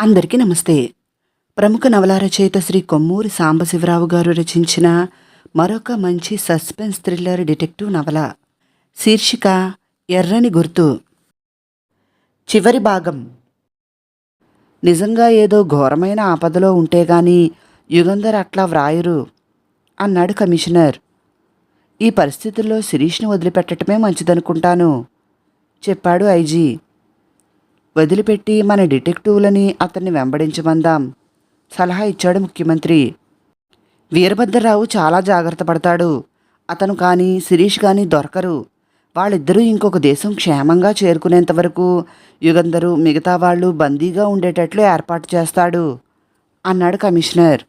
అందరికీ నమస్తే. ప్రముఖ నవల రచయిత శ్రీ కొమ్మూరి సాంబశివరావు గారు రచించిన మరొక మంచి సస్పెన్స్ థ్రిల్లర్ డిటెక్టివ్ నవల శీర్షిక ఎర్రని గుర్తు. చివరి భాగం. నిజంగా ఏదో ఘోరమైన ఆపదలో ఉంటే గాని యుగంధర్ అట్లా వ్రాయరు అన్నాడు కమిషనర్. ఈ పరిస్థితుల్లో శిరీష్ని వదిలిపెట్టడమే మంచిదనుకుంటాను చెప్పాడు ఐజీ. వదిలిపెట్టి మన డిటెక్టివ్లని అతన్ని వెంబడించమందాం. సలహా ఇచ్చాడు ముఖ్యమంత్రి. వీరభద్రరావు చాలా జాగ్రత్త పడతాడు. అతను కానీ శిరీష్ కానీ దొరకరు. వాళ్ళిద్దరూ ఇంకొక దేశం క్షేమంగా చేరుకునేంత వరకు యుగంధరు మిగతా వాళ్ళు బందీగా ఉండేటట్లు ఏర్పాటు చేస్తాడు అన్నాడు కమిషనర్.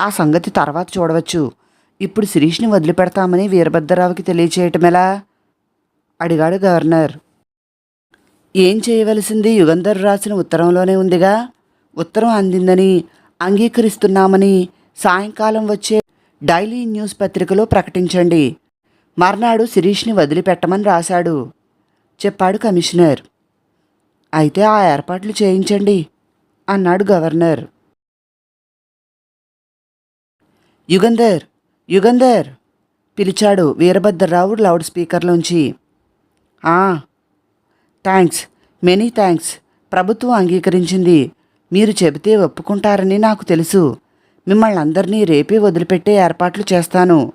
ఆ సంగతి తర్వాత చూడవచ్చు. ఇప్పుడు శిరీష్ని వదిలిపెడతామని వీరభద్రరావుకి తెలియచేయటమెలా అడిగాడు గవర్నర్. ఏం చేయవలసింది యుగంధర్ రాసిన ఉత్తరంలోనే ఉందిగా? ఉత్తరం అందిందని అంగీకరిస్తున్నామని సాయంకాలం వచ్చే డైలీ న్యూస్ పత్రికలో ప్రకటించండి. మర్నాడు శిరీష్ని వదిలిపెట్టమని రాశాడు. చెప్పాడు కమిషనర్. అయితే ఆ ఏర్పాట్లు చేయించండి అన్నాడు గవర్నర్. యుగంధర్ యుగంధర్ పిలిచాడు వీరభద్రరావు లౌడ్ స్పీకర్లోంచి. "ఆ, థ్యాంక్స్. Many thanks. ప్రభుత్వం అంగీకరించింది. మీరు చెబితే ఒప్పుకుంటారని నాకు తెలుసు. మిమ్మల్ని అందరినీ రేపే వదిలిపెట్టే ఏర్పాట్లు చేస్తాను.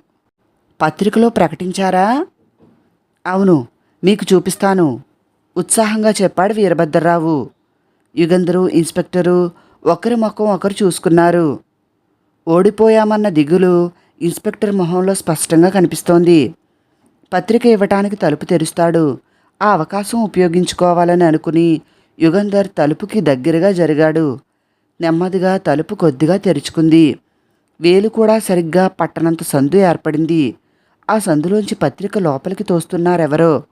పత్రికలో ప్రకటించారా? అవును. మీకు చూపిస్తాను. ఉత్సాహంగా చెప్పాడు వీరభద్రరావు. యుగంధరు ఇన్స్పెక్టరు ఒకరి ముఖం ఒకరు చూసుకున్నారు. ఓడిపోయామన్న దిగులు ఇన్స్పెక్టర్ మొహంలో స్పష్టంగా కనిపిస్తోంది. పత్రిక ఇవ్వటానికి తలుపు తెరుస్తాడు. ఆ అవకాశం ఉపయోగించుకోవాలని అనుకుని యుగంధర్ తలుపుకి దగ్గరగా జరిగాడు. నెమ్మదిగా తలుపు కొద్దిగా తెరుచుకుంది. వేలు కూడా సరిగ్గా పట్టనంత సందు ఏర్పడింది. ఆ సందులోంచి పత్రిక లోపలికి తోస్తున్నారెవరో?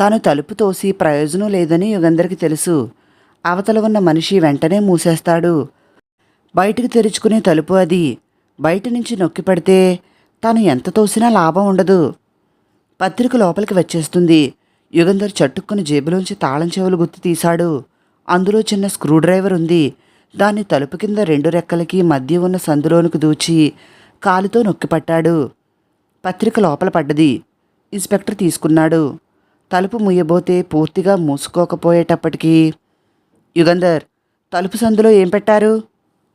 తాను తలుపు తోసి ప్రయోజనం లేదని యుగంధర్కి తెలుసు. అవతల ఉన్న మనిషి వెంటనే మూసేస్తాడు. బయటికి తెరుచుకునే తలుపు అది. బయట నుంచి నొక్కి పెడితే తాను ఎంత తోసినా లాభం ఉండదు. పత్రిక లోపలికి వచ్చేస్తుంది. యుగంధర్ చట్టుక్కుని జేబులోంచి తాళం చెవులు గుర్తు తీశాడు. అందులో చిన్న స్క్రూ డ్రైవర్ ఉంది. దాన్ని తలుపు కింద రెండు రెక్కలకి మధ్య ఉన్న సందులోనికి దూచి కాలుతో నొక్కిపట్టాడు పత్రిక లోపల పడ్డది. ఇన్స్పెక్టర్ తీసుకున్నాడు. తలుపు ముయ్యబోతే పూర్తిగా మూసుకోకపోయేటప్పటికీ యుగంధర్ తలుపు సందులో ఏం పెట్టారు?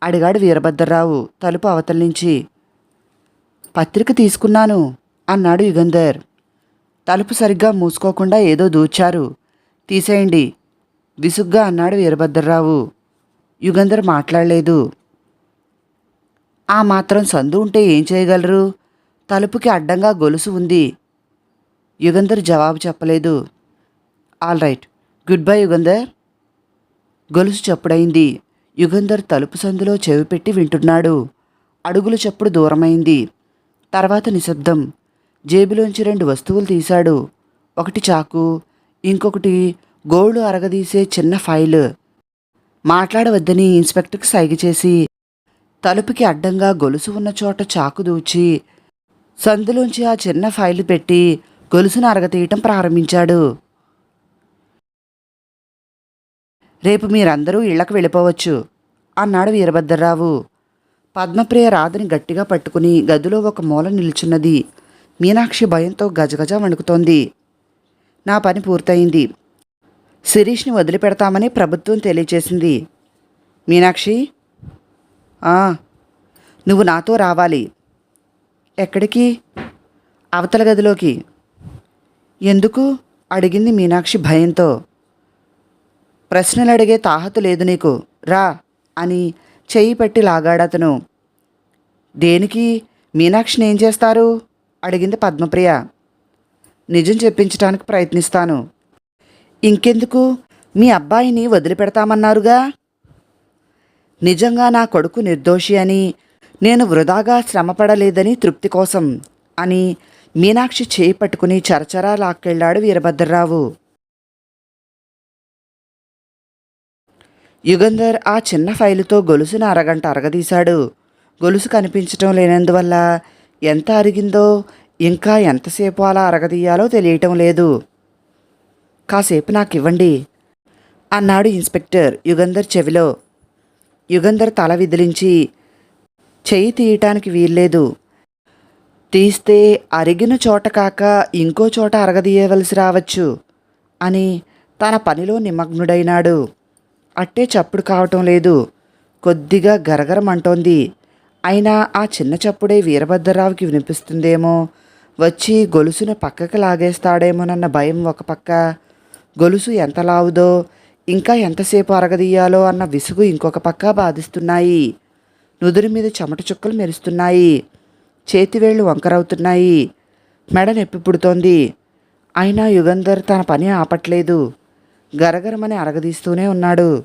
అడిగాడు వీరభద్రరావు తలుపు అవతల నుంచి పత్రిక తీసుకున్నాను అన్నాడు యుగంధర్. తలుపు సరిగ్గా మూసుకోకుండా ఏదో దూచారు తీసేయండి. విసుగ్గా అన్నాడు వీరభద్రరావు. యుగంధర్ మాట్లాడలేదు. ఆ మాత్రం సందు ఉంటే ఏం చేయగలరు? తలుపుకి అడ్డంగా గొలుసు ఉంది. యుగంధర్ జవాబు చెప్పలేదు. All right. Good bye Yugandhar. గొలుసు చప్పుడైంది. యుగంధర్ తలుపు సందులో చెవి పెట్టి వింటున్నాడు. అడుగులు చప్పుడు దూరమైంది. తర్వాత నిశ్శబ్దం. జేబులోంచి రెండు వస్తువులు తీశాడు. ఒకటి చాకు ఇంకొకటి గోల్డ్ అరగదీసే చిన్న ఫైల్. మాట్లాడవద్దని ఇన్స్పెక్టర్కి సైగ చేసి తలుపుకి అడ్డంగా గొలుసు ఉన్న చోట చాకు దూచి సందులోంచి ఆ చిన్న ఫైల్ పెట్టి గొలుసును అరగతీయటం ప్రారంభించాడు. రేపు మీరందరూ ఇళ్ళకు వెళ్ళిపోవచ్చు అన్నాడు వీరభద్రరావు. పద్మప్రియ రాధని గట్టిగా పట్టుకుని గదిలో ఒక మూల నిల్చున్నది. మీనాక్షి భయంతో గజగజ వణుకుతోంది. నా పని పూర్తయింది. శిరీష్ని వదిలిపెడతామని ప్రభుత్వం తెలియచేసింది. మీనాక్షి? "ఆ, నువ్వు నాతో రావాలి. ఎక్కడికి? అవతల గదిలోకి. ఎందుకు? అడిగింది మీనాక్షి భయంతో. ప్రశ్నలు అడిగే తాహతు లేదు నీకు. రా అని చెయ్యి పెట్టి లాగాడతను. దేనికి? మీనాక్షిని ఏం చేస్తారు? అడిగింది పద్మప్రియ. నిజం చెప్పించడానికి ప్రయత్నిస్తాను. ఇంకెందుకు? మీ అబ్బాయిని వదిలిపెడతామన్నారుగా? నిజంగా నా కొడుకు నిర్దోషి అని నేను వృధాగా శ్రమపడలేదని తృప్తి కోసం అని మీనాక్షి చేయి పట్టుకుని చరచరా లాక్కెళ్ళాడు వీరభద్రరావు. యుగంధర్ ఆ చిన్న ఫైలుతో గొలుసును అరగంట అరగదీశాడు. గొలుసు కనిపించటం లేనందువల్ల ఎంత అరిగిందో ఇంకా ఎంతసేపు అలా అరగదీయాలో తెలియటం లేదు. కాసేపు నాకు ఇవ్వండి అన్నాడు ఇన్స్పెక్టర్ యుగంధర్ చెవిలో. యుగంధర్ తల విదిలించి చెయ్యి తీయటానికి వీల్లేదు. తీస్తే అరిగిన చోట కాక ఇంకో చోట అరగదీయవలసి రావచ్చు అని తన పనిలో నిమగ్నుడైనాడు. అట్టే చప్పుడు కావటం లేదు. కొద్దిగా గరగరమంటోంది. అయినా ఆ చిన్న చప్పుడే వీరభద్రరావుకి వినిపిస్తుందేమో? వచ్చి గొలుసును పక్కకి లాగేస్తాడేమోనన్న భయం ఒక పక్క. గొలుసు ఎంత లావుదో ఇంకా ఎంతసేపు అరగదీయాలో అన్న విసుగు ఇంకొక పక్క బాధిస్తున్నాయి. నుదురు మీద చెమట చుక్కలు మెరుస్తున్నాయి. చేతివేళ్ళు వంకరవుతున్నాయి. మెడ నొప్పి పుడుతోంది. అయినా యుగంధర్ తన పని ఆపట్లేదు. గరగరమని అరగదీస్తూనే ఉన్నాడు.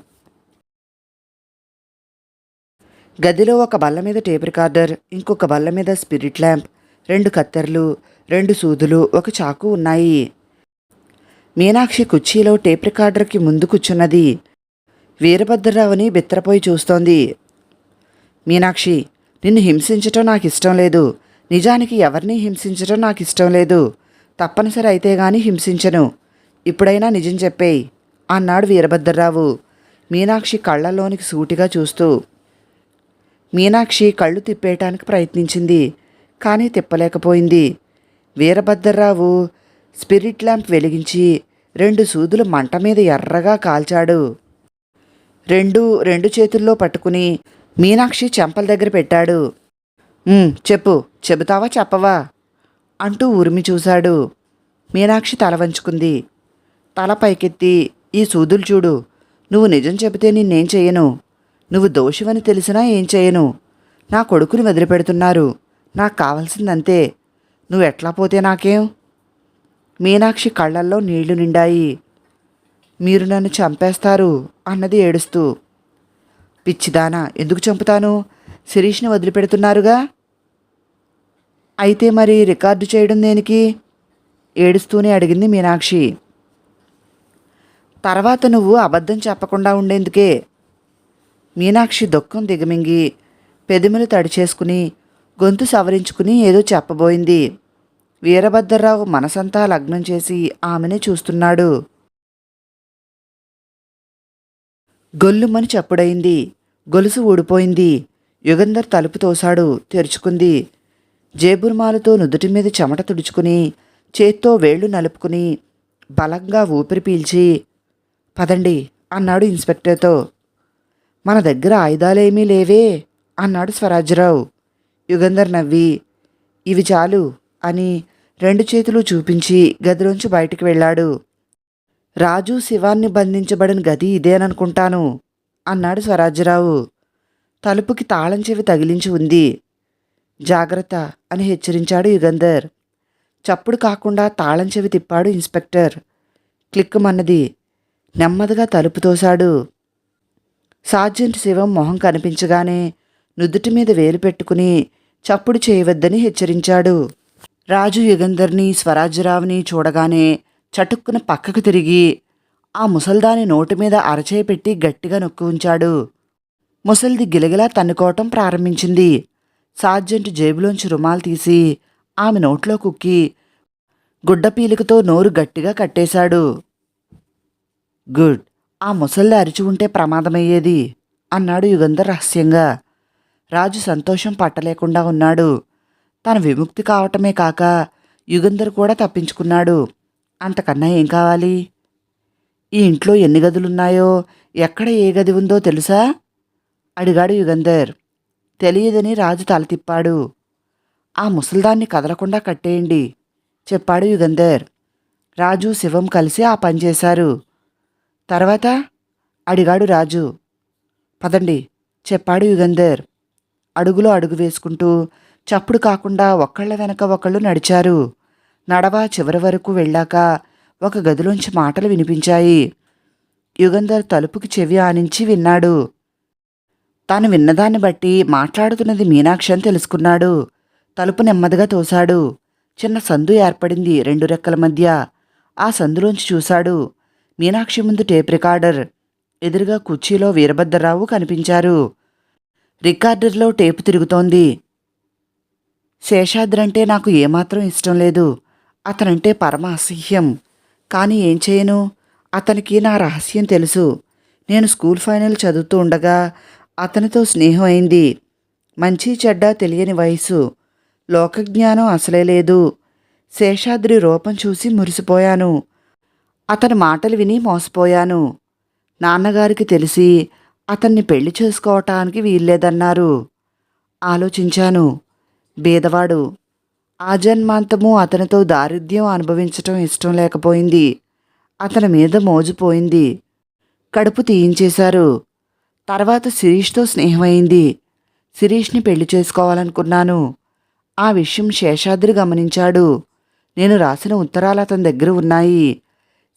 గదిలో ఒక బల్ల మీద టేప్ రికార్డర్ ఇంకొక బల్ల మీద స్పిరిట్ ల్యాంప్ రెండు కత్తెరలు రెండు సూదులు ఒక చాకు ఉన్నాయి. మీనాక్షి కుర్చీలో టేప్ రికార్డర్కి ముందు కూర్చున్నది. వీరభద్రరావుని బిత్తరపోయి చూస్తోంది. మీనాక్షి నిన్ను హింసించటం నాకు ఇష్టం లేదు. నిజానికి ఎవరిని హింసించటం నాకు ఇష్టం లేదు. తప్పనిసరి అయితే గాని హింసించను. ఇప్పుడైనా నిజం చెప్పేయి అన్నాడు వీరభద్రరావు. మీనాక్షి కళ్ళలోనికి సూటిగా చూస్తూ మీనాక్షి కళ్ళు తిప్పేయటానికి ప్రయత్నించింది కానీ తిప్పలేకపోయింది. వీరభద్రరావు స్పిరిట్ ల్యాంప్ వెలిగించి రెండు సూదులు మంట మీద ఎర్రగా కాల్చాడు. రెండు రెండు చేతుల్లో పట్టుకుని మీనాక్షి చెంపల దగ్గర పెట్టాడు. చెప్పు చెబుతావా చెప్పవా? అంటూ ఉరిమి చూశాడు. మీనాక్షి తల వంచుకుంది. తల పైకెత్తి ఈ సూదులు చూడు నువ్వు నిజం చెబితే నిన్నేం చేయను నువ్వు దోషివని తెలిసినా ఏం చేయను. నా కొడుకుని వదిలిపెడుతున్నారు. నాకు కావాల్సిందంతే. నువ్వు ఎట్లా పోతే నాకేం? మీనాక్షి కళ్ళల్లో నీళ్ళు నిండాయి. మీరు నన్ను చంపేస్తారు అన్నది ఏడుస్తూ. పిచ్చిదానా ఎందుకు చంపుతాను? శిరీష్ని వదిలిపెడుతున్నారుగా? అయితే మరి రికార్డు చేయడం దేనికి? ఏడుస్తూనే అడిగింది మీనాక్షి. తర్వాత నువ్వు అబద్ధం చెప్పకుండా ఉండేందుకే మీనాక్షి దుఃఖం దిగమింగి పెదిమలు తడిచేసుకుని గొంతు సవరించుకుని ఏదో చెప్పబోయింది. వీరభద్రరావు మనసంతా లగ్నం చేసి ఆమెనే చూస్తున్నాడు. గొల్లుమని చప్పుడైంది గొలుసు ఊడిపోయింది. యుగంధర్ తలుపు తోశాడు తెరుచుకుంది. జేబుర్మాలతో నుదుటి మీద చెమట తుడుచుకుని చేత్తో వేళ్ళు నలుపుకుని బలంగా ఊపిరి పీల్చి పదండి అన్నాడు ఇన్స్పెక్టర్తో. మన దగ్గర ఆయుధాలేమీ లేవే అన్నాడు స్వరాజ్యరావు యుగంధర్ నవ్వి ఇవి చాలు అని రెండు చేతులు చూపించి గదిలోంచి బయటికి వెళ్ళాడు. రాజు శివాన్ని బంధించబడిన గది ఇదేననుకుంటాను అన్నాడు స్వరాజ్యరావు తలుపుకి తాళం చెవి తగిలించి ఉంది. జాగ్రత్త అని హెచ్చరించాడు యుగంధర్. చప్పుడు కాకుండా తాళం చెవి తిప్పాడు ఇన్స్పెక్టర్. క్లిక్కుమన్నది. నెమ్మదిగా తలుపు తోశాడు. సార్జెంట్ శివం మొహం కనిపించగానే నుదుటి మీద వేలు పెట్టుకుని చప్పుడు చేయవద్దని హెచ్చరించాడు. రాజు యుగంధర్ని స్వరాజ్యరావుని చూడగానే చటుక్కున పక్కకు తిరిగి ఆ ముసల్దాని నోటి మీద అరచేయి పెట్టి గట్టిగా నొక్కి ఉంచాడు. ముసల్ది గిలగిలా తన్నుకోవటం ప్రారంభించింది. సార్జెంట్ జేబులోంచి రుమాలు తీసి ఆమె నోట్లో కుక్కి గుడ్డ పీలికతో నోరు గట్టిగా కట్టేశాడు. గుడ్. ఆ ముసల్ది అరిచి ఉంటే ప్రమాదమయ్యేది? అన్నాడు యుగంధర్ రహస్యంగా. రాజు సంతోషం పట్టలేకుండా ఉన్నాడు. తన విముక్తి కావటమే కాక యుగంధర్ కూడా తప్పించుకున్నాడు. అంతకన్నా ఏం కావాలి? ఈ ఇంట్లో ఎన్ని గదులున్నాయో ఎక్కడ ఏ గది ఉందో తెలుసా? అడిగాడు యుగంధర్. తెలియదని రాజు తల తిప్పాడు. ఆ ముసల్దాన్ని కదలకుండా కట్టేయండి చెప్పాడు యుగంధర్. రాజు శివం కలిసి ఆ పని చేశారు. తర్వాత అడిగాడు రాజు పదండి చెప్పాడు యుగంధర్. అడుగులో అడుగు వేసుకుంటూ చప్పుడు కాకుండా ఒకళ్ళ వెనక ఒకళ్ళు నడిచారు. నడవ చివరి వరకు వెళ్ళాక ఒక గదిలోంచి మాటలు వినిపించాయి. యుగంధర్ తలుపుకి చెవి ఆనించి విన్నాడు. తాను విన్నదాన్ని బట్టి మాట్లాడుతున్నది మీనాక్షి అని తెలుసుకున్నాడు. తలుపు నెమ్మదిగా తోశాడు. చిన్న సందు ఏర్పడింది రెండు రెక్కల మధ్య. ఆ సందులోంచి చూశాడు. మీనాక్షి ముందు టేప్ రికార్డర్. ఎదురుగా కుర్చీలో వీరభద్రరావు కనిపించారు. రికార్డర్లో టేపు తిరుగుతోంది. శేషాద్రంటే నాకు ఏమాత్రం ఇష్టం లేదు. అతనంటే పరమ అసహ్యం. కానీ ఏం చేయను? అతనికి నా రహస్యం తెలుసు. నేను స్కూల్ ఫైనల్ చదువుతూ ఉండగా అతనితో స్నేహం అయింది. మంచి చెడ్డ తెలియని వయసు లోకజ్ఞానం అసలే లేదు. శేషాద్రి రూపం చూసి మురిసిపోయాను. అతని మాటలు విని మోసపోయాను. నాన్నగారికి తెలిసి అతన్ని పెళ్ళి చేసుకోవటానికి వీల్లేదన్నారు. ఆలోచించాను. బీదవాడు. ఆజన్మాంతము అతనితో దారిద్ర్యం అనుభవించటం ఇష్టం లేకపోయింది. అతని మీద మోజుపోయింది. కడుపు తీయించేశారు. తర్వాత శిరీష్తో స్నేహమైంది. శిరీష్ని పెళ్ళి చేసుకోవాలనుకున్నాను. ఆ విషయం శేషాద్రి గమనించాడు. నేను రాసిన ఉత్తరాలు అతని దగ్గర ఉన్నాయి.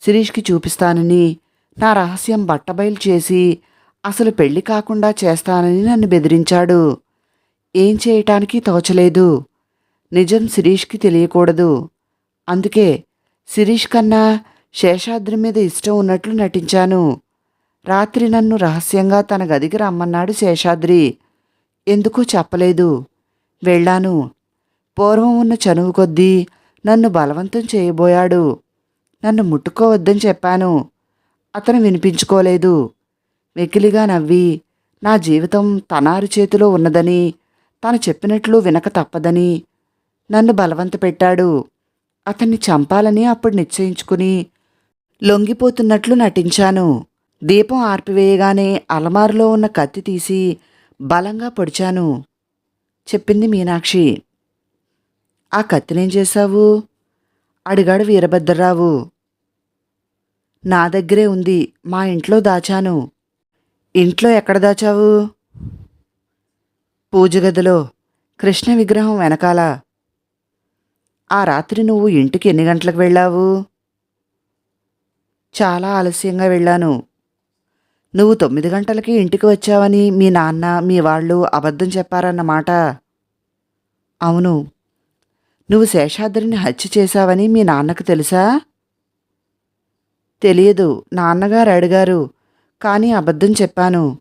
శిరీష్కి చూపిస్తానని నా రహస్యం బట్టబయలు చేసి అసలు పెళ్ళి కాకుండా చేస్తానని నన్ను బెదిరించాడు. ఏం చేయటానికి తోచలేదు. నిజం శిరీష్కి తెలియకూడదు. అందుకే శిరీష్ కన్నా శేషాద్రి మీద ఇష్టం ఉన్నట్లు నటించాను. రాత్రి నన్ను రహస్యంగా తన గదికి రమ్మన్నాడు శేషాద్రి. ఎందుకో చెప్పలేదు. వెళ్ళాను. పూర్వం ఉన్న చనువు కొద్దీ నన్ను బలవంతం చేయబోయాడు. నన్ను ముట్టుకోవద్దని చెప్పాను. అతను వినిపించుకోలేదు. వెకిలిగా నవ్వి నా జీవితం తనారు చేతిలో ఉన్నదని తాను చెప్పినట్లు వినక తప్పదని నన్ను బలవంత పెట్టాడు. అతన్ని చంపాలని అప్పుడు నిశ్చయించుకుని లొంగిపోతున్నట్లు నటించాను. దీపం ఆర్పివేయగానే అలమారులో ఉన్న కత్తి తీసి బలంగా పొడిచాను. చెప్పింది మీనాక్షి. ఆ కత్తినేం చేశావు? అడిగాడు వీరభద్రరావు. నా దగ్గరే ఉంది మా ఇంట్లో దాచాను. ఇంట్లో ఎక్కడ దాచావు? పూజ గదిలో కృష్ణ విగ్రహం వెనకాల. ఆ రాత్రి నువ్వు ఇంటికి ఎన్ని గంటలకు వెళ్ళావు? చాలా ఆలస్యంగా వెళ్ళాను. నువ్వు తొమ్మిది గంటలకి ఇంటికి వచ్చావని మీ నాన్న మీ వాళ్ళు అబద్ధం చెప్పారన్నమాట. అవును నువ్వు శేషాద్రిని హత్య చేశావని మీ నాన్నకు తెలుసా? తెలియదు. నాన్నగారు అడిగారు. కానీ అబద్ధం చెప్పాను.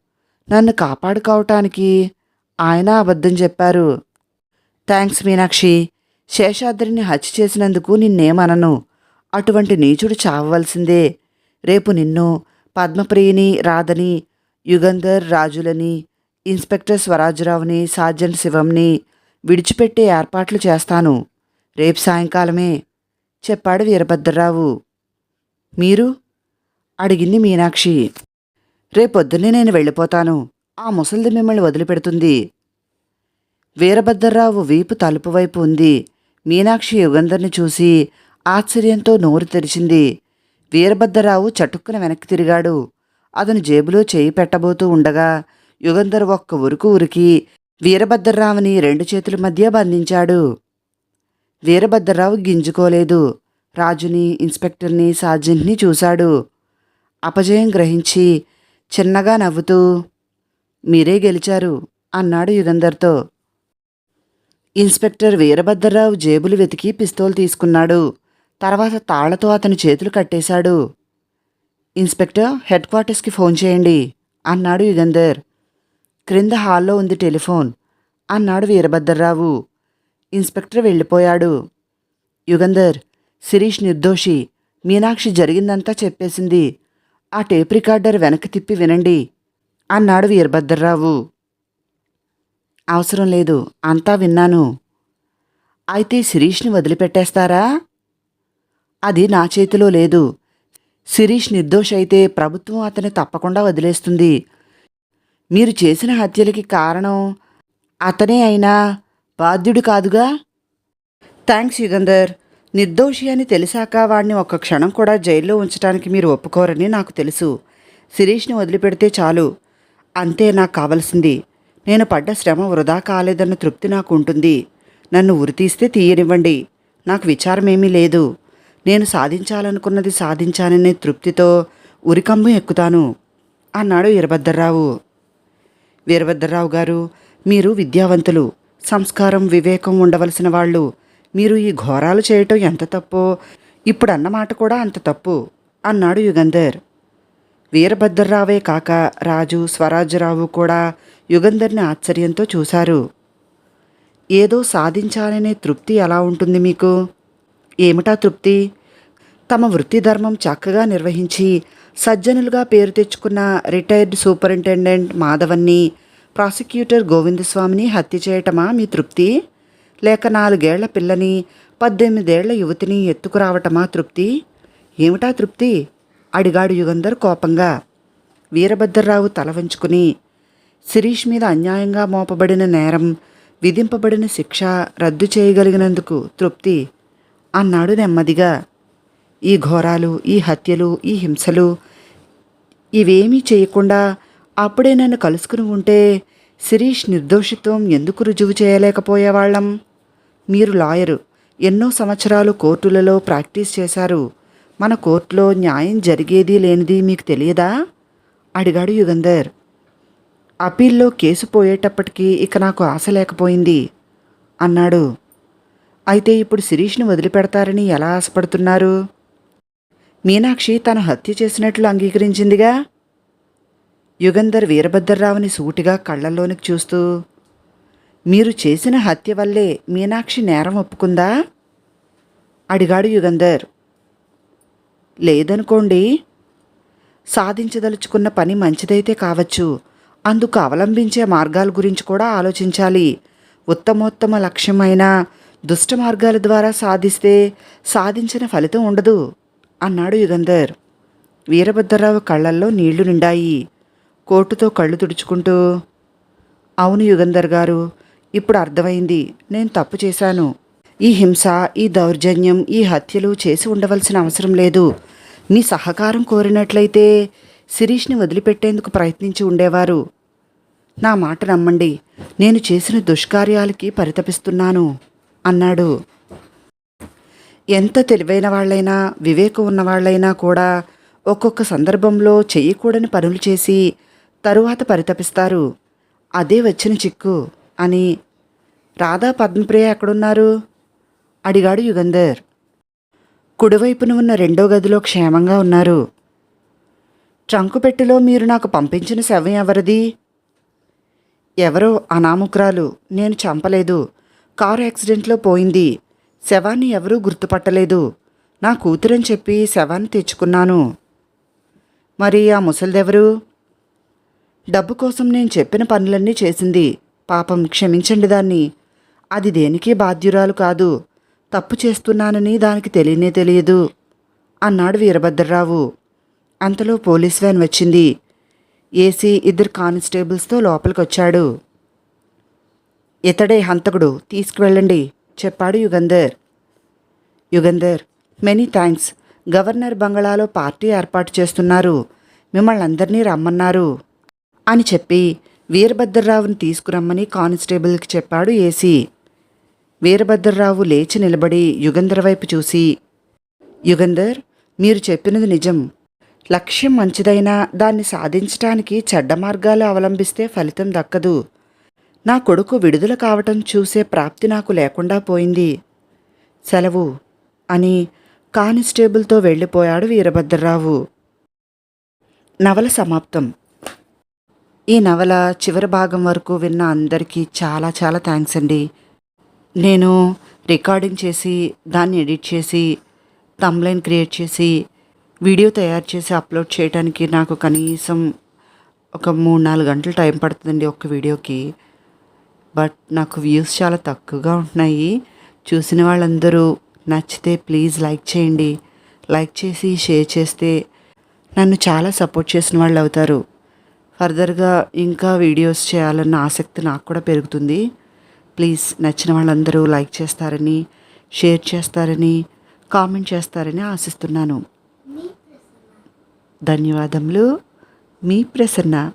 నన్ను కాపాడుకోవటానికి ఆయన అబద్ధం చెప్పారు. థ్యాంక్స్ మీనాక్షి. శేషాద్రిని హత్య చేసినందుకు నిన్నేమనను. అటువంటి నీచుడు చావవలసిందే. రేపు నిన్ను పద్మప్రియని రాధని యుగంధర్ రాజులని ఇన్స్పెక్టర్ స్వరాజరావుని సార్జెంట్ శివంని విడిచిపెట్టే ఏర్పాట్లు చేస్తాను. రేపు సాయంకాలమే చెప్పాడు వీరభద్రరావు. మీరు? అడిగింది మీనాక్షి. రేపొద్దున్నే నేను వెళ్ళిపోతాను. ఆ ముసలిది మిమ్మల్ని వదిలిపెడుతుంది. వీరభద్రరావు వీపు తలుపు వైపు ఉంది. మీనాక్షి యుగంధర్ని చూసి ఆశ్చర్యంతో నోరు తెరిచింది. వీరభద్రరావు చటుక్కున వెనక్కి తిరిగాడు. అతను జేబులో చేయి పెట్టబోతూ ఉండగా యుగంధర్ ఒక్క ఉరుకు ఉరికి వీరభద్రరావుని రెండు చేతుల మధ్య బంధించాడు. వీరభద్రరావు గింజుకోలేదు. రాజుని ఇన్స్పెక్టర్ని సార్జెంట్ని చూశాడు. అపజయం గ్రహించి చిన్నగా నవ్వుతూ మీరే గెలిచారు అన్నాడు యుగంధర్తో. ఇన్స్పెక్టర్ వీరభద్రరావు జేబులు వెతికి పిస్తోల్ తీసుకున్నాడు. తర్వాత తాళ్ళతో అతని చేతులు కట్టేశాడు. ఇన్స్పెక్టర్ హెడ్ క్వార్టర్స్కి ఫోన్ చేయండి అన్నాడు యుగంధర్. క్రింద హాల్లో ఉంది టెలిఫోన్ అన్నాడు వీరభద్రరావు. ఇన్స్పెక్టర్ వెళ్ళిపోయాడు. యుగంధర్ శిరీష్ నిర్దోషి మీనాక్షి జరిగిందంతా చెప్పేసింది. ఆ టేప్ రికార్డర్ వెనక్కి తిప్పి వినండి. అన్నాడు వీరభద్రరావు. అవసరం లేదు అంతా విన్నాను. అయితే శిరీష్ని వదిలిపెట్టేస్తారా? అది నా చేతిలో లేదు. శిరీష్ నిర్దోష అయితే ప్రభుత్వం అతన్ని తప్పకుండా వదిలేస్తుంది. మీరు చేసిన హత్యలకి కారణం అతనే అయినా బాధ్యుడు కాదుగా? థ్యాంక్స్ యుగంధర్. నిర్దోషి అని తెలిసాక వాడిని ఒక్క క్షణం కూడా జైల్లో ఉంచడానికి మీరు ఒప్పుకోరని నాకు తెలుసు. శిరీష్ని వదిలిపెడితే చాలు. అంతే నాకు కావలసింది. నేను పడ్డ శ్రమ వృధా కాలేదన్న తృప్తి నాకు ఉంటుంది. నన్ను ఉరితీస్తే తీయనివ్వండి. నాకు విచారమేమీ లేదు. నేను సాధించాలనుకున్నది సాధించాననే తృప్తితో ఉరికంబం ఎక్కుతాను. అన్నాడు వీరభద్రరావు. వీరభద్రరావు గారు మీరు విద్యావంతులు. సంస్కారం వివేకం ఉండవలసిన వాళ్ళు. మీరు ఈ ఘోరాలు చేయటం ఎంత తప్పో? ఇప్పుడు అన్నమాట కూడా అంత తప్పు అన్నాడు యుగంధర్. వీరభద్రరావే కాక రాజు స్వరాజ్యరావు కూడా యుగంధర్ని ఆశ్చర్యంతో చూశారు. ఏదో సాధించాలనే తృప్తి ఎలా ఉంటుంది మీకు? ఏమిటా తృప్తి? తమ వృత్తి ధర్మం చక్కగా నిర్వహించి సజ్జనులుగా పేరు తెచ్చుకున్న రిటైర్డ్ సూపరింటెండెంట్ మాధవన్ని ప్రాసిక్యూటర్ గోవిందస్వామిని హత్య చేయటమా మీ తృప్తి? లేక నాలుగేళ్ళ పిల్లని పద్దెనిమిదేళ్ళ యువతిని ఎత్తుకురావటమా తృప్తి? ఏమిటా తృప్తి? అడిగాడు యుగంధర్ కోపంగా. వీరభద్రరావు తల వంచుకుని శిరీష్ మీద అన్యాయంగా మోపబడిన నేరం విధింపబడిన శిక్ష రద్దు చేయగలిగినందుకు తృప్తి? అన్నాడు నెమ్మదిగా. ఈ ఘోరాలు ఈ హత్యలు ఈ హింసలు ఇవేమీ చేయకుండా అప్పుడే నన్ను కలుసుకుని ఉంటే శిరీష్ నిర్దోషిత్వం ఎందుకు రుజువు చేయలేకపోయేవాళ్ళం? మీరు లాయరు ఎన్నో సంవత్సరాలు కోర్టులలో ప్రాక్టీస్ చేశారు. మన కోర్టులో న్యాయం జరిగేది లేనిది మీకు తెలియదా? అడిగాడు యుగంధర్. అపీల్లో కేసు పోయేటప్పటికీ ఇక నాకు ఆశ లేకపోయింది అన్నాడు. అయితే ఇప్పుడు శిరీష్ని వదిలిపెడతారని ఎలా ఆశపడుతున్నారు? మీనాక్షి తన హత్య చేసినట్లు అంగీకరించిందిగా? యుగంధర్ వీరభద్రరావుని సూటిగా కళ్ళల్లోనికి చూస్తూ మీరు చేసిన హత్య వల్లే మీనాక్షి నేరం ఒప్పుకుందా? అడిగాడు యుగంధర్. లేదనుకోండి సాధించదలుచుకున్న పని మంచిదైతే కావచ్చు. అందుకు అవలంబించే మార్గాల గురించి కూడా ఆలోచించాలి. ఉత్తమోత్తమ లక్ష్యమైన దుష్ట మార్గాల ద్వారా సాధిస్తే సాధించిన ఫలితం ఉండదు అన్నాడు యుగంధర్. వీరభద్రరావు కళ్ళల్లో నీళ్ళు నిండాయి. కోటుతో కళ్ళు తుడుచుకుంటూ అవును యుగంధర్ గారు ఇప్పుడు అర్థమైంది. నేను తప్పు చేశాను. ఈ హింస ఈ దౌర్జన్యం ఈ హత్యలు చేసి ఉండవలసిన అవసరం లేదు. మీ సహకారం కోరినట్లయితే శిరీష్ని వదిలిపెట్టేందుకు ప్రయత్నించి ఉండేవారు. నా మాట నమ్మండి. నేను చేసిన దుష్కార్యాలకి పరితపిస్తున్నాను అన్నాడు. ఎంత తెలివైన వాళ్ళైనా వివేకం ఉన్నవాళ్ళైనా కూడా ఒక్కొక్క సందర్భంలో చేయకూడని పనులు చేసి తరువాత పరితపిస్తారు. అదే వచ్చిన చిక్కు అని రాధా పద్మప్రియ ఎక్కడున్నారు? అడిగాడు యుగంధర్. కుడివైపున ఉన్న రెండో గదిలో క్షేమంగా ఉన్నారు. ట్రంకు పెట్టెలో మీరు నాకు పంపించిన శవం ఎవరిది? ఎవరో అనాముకురాలు. నేను చంపలేదు. కారు యాక్సిడెంట్లో పోయింది. శవాన్ని ఎవరూ గుర్తుపట్టలేదు. నా కూతురని చెప్పి శవాన్ని తెచ్చుకున్నాను మరి ఆ ముసలిదెవరు? డబ్బు కోసం నేను చెప్పిన పనులన్నీ చేసింది. పాపం క్షమించండి దాన్ని. అది దేనికి బాధ్యురాలు కాదు. తప్పు చేస్తున్నానని దానికి తెలియనే తెలియదు. అన్నాడు వీరభద్రరావు. అంతలో పోలీస్ వ్యాన్ వచ్చింది. ఏసీ ఇద్దరు కానిస్టేబుల్స్తో లోపలికొచ్చాడు. ఇతడే హంతకుడు తీసుకువెళ్ళండి చెప్పాడు Yugandhar. Yugandhar many thanks. Governor బంగళాలో party ఏర్పాటు చేస్తున్నారు. మిమ్మల్ని అందరినీ రమ్మన్నారు. అని చెప్పి వీరభద్రరావుని తీసుకురమ్మని కానిస్టేబుల్కి చెప్పాడు ఏసీ. వీరభద్రరావు లేచి నిలబడి యుగంధర్ వైపు చూసి యుగంధర్ మీరు చెప్పినది నిజం. లక్ష్యం మంచిదైనా దాన్ని సాధించటానికి చెడ్డ మార్గాలు అవలంబిస్తే ఫలితం దక్కదు. నా కొడుకు విడుదల కావటం చూసే ప్రాప్తి నాకు లేకుండా పోయింది. సెలవు అని కానిస్టేబుల్తో వెళ్ళిపోయాడు వీరభద్రరావు. నవల సమాప్తం. ఈ నవల చివరి భాగం వరకు విన్న అందరికీ చాలా చాలా థ్యాంక్స్ అండి. నేను రికార్డింగ్ చేసి దాన్ని ఎడిట్ చేసి తమ్లైన్ క్రియేట్ చేసి వీడియో తయారు చేసి అప్లోడ్ చేయడానికి నాకు కనీసం ఒక మూడు నాలుగు గంటలు టైం పడుతుందండి ఒక్క వీడియోకి. బట్ నాకు వ్యూస్ చాలా తక్కువగా ఉంటున్నాయి. చూసిన వాళ్ళందరూ నచ్చితే ప్లీజ్ లైక్ చేయండి. లైక్ చేసి షేర్ చేస్తే నన్ను చాలా సపోర్ట్ చేసిన వాళ్ళు అవుతారు. ఫర్దర్గా ఇంకా వీడియోస్ చేయాలన్న ఆసక్తి నాకు కూడా పెరుగుతుంది. ప్లీజ్ నచ్చిన వాళ్ళందరూ లైక్ చేస్తారని షేర్ చేస్తారని కామెంట్ చేస్తారని ఆశిస్తున్నాను. ధన్యవాదములు. మీ ప్రసన్న.